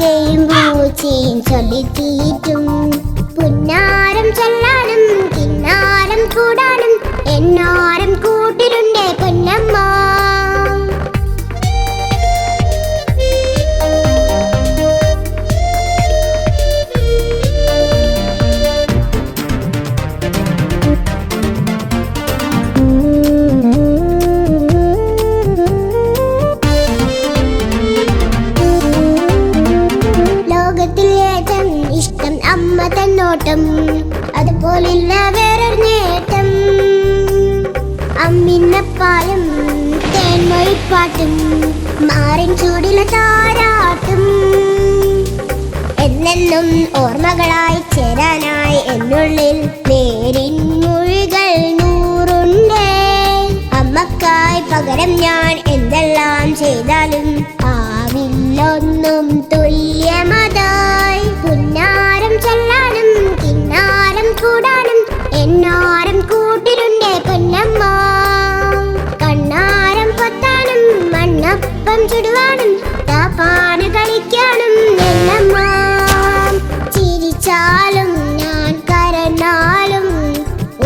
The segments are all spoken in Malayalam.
പൂച്ചയും പൂച്ചയും ചൊല്ലിത്തീറ്റും. പുന്നാ തന്നോട്ടം അതുപോലില്ല വേറൊരു നേട്ടം. അമ്മിന്നപ്പാലും തേൻമൊഴിപ്പാട്ടും മാറിൻ ചൂടിലെ താരാട്ടും. എന്നെന്നും ഓർമ്മകളായി ചേരാനായി എന്നുള്ളിൽ നേരിൻ മുഴികൾ നൂറുണ്ടേ. അമ്മക്കായി പകരം ഞാൻ എന്തെല്ലാം ചെയ്താലും ആവില്ലൊന്നും തുല്യമതായി അപ്പം ചുടുവാനും താപ്പാന കളിക്കാനും എല്ലമ്മ ചിരിച്ചാലും ഞാൻ കരഞ്ഞാലും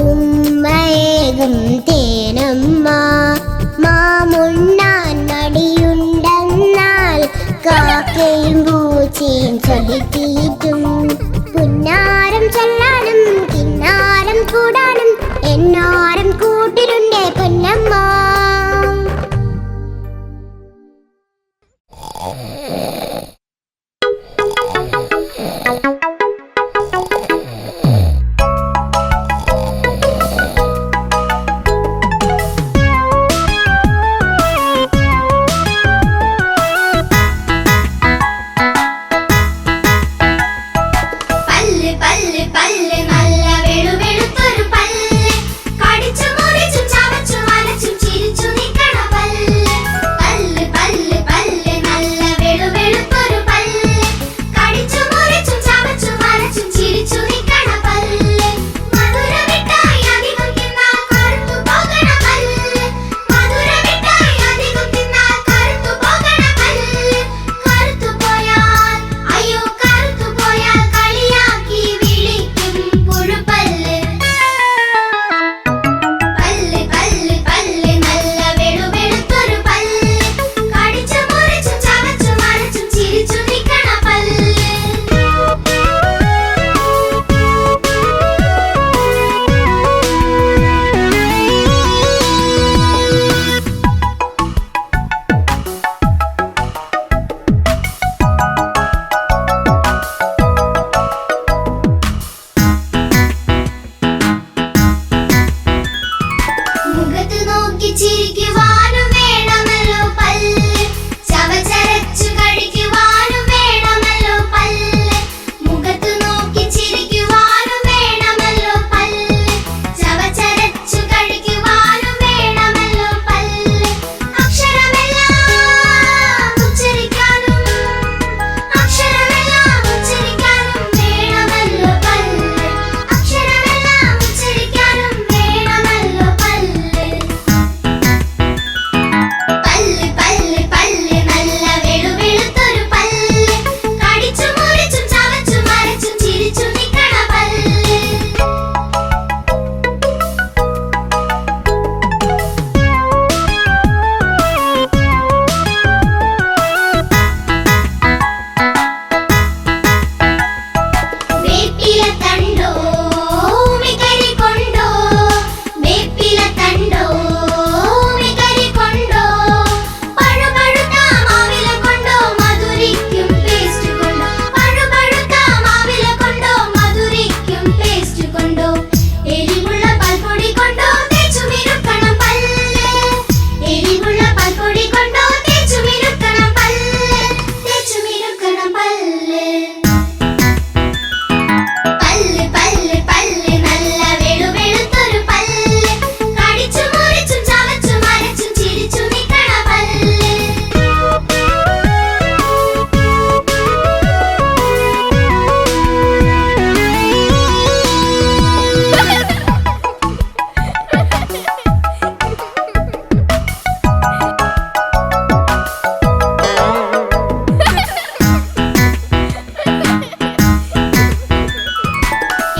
ഉമ്മയേകും തേനമ്മ. മാമുണ്ണാൻ മടിയുണ്ടെന്നാൽ കാക്കയും പൂച്ചയും ചൊല്ലിത്തീറ്റും. പുന്നാരം ചൊല്ലാനും കിന്നാരം കൂടാനും എന്നോ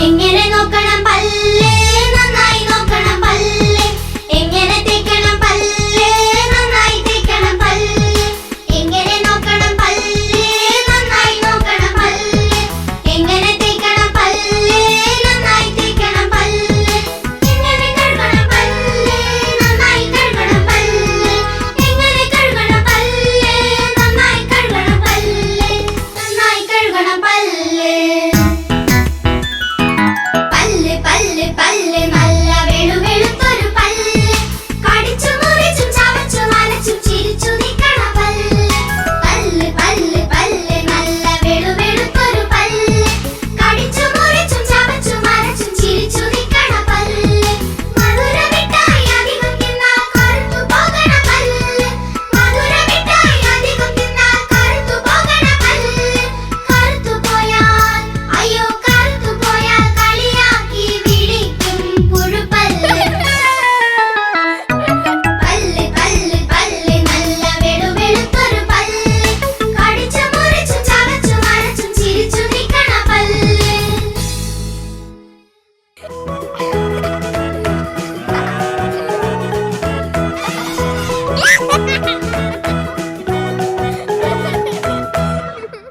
എങ്ങനെ നോക്കണം പല്ലേ.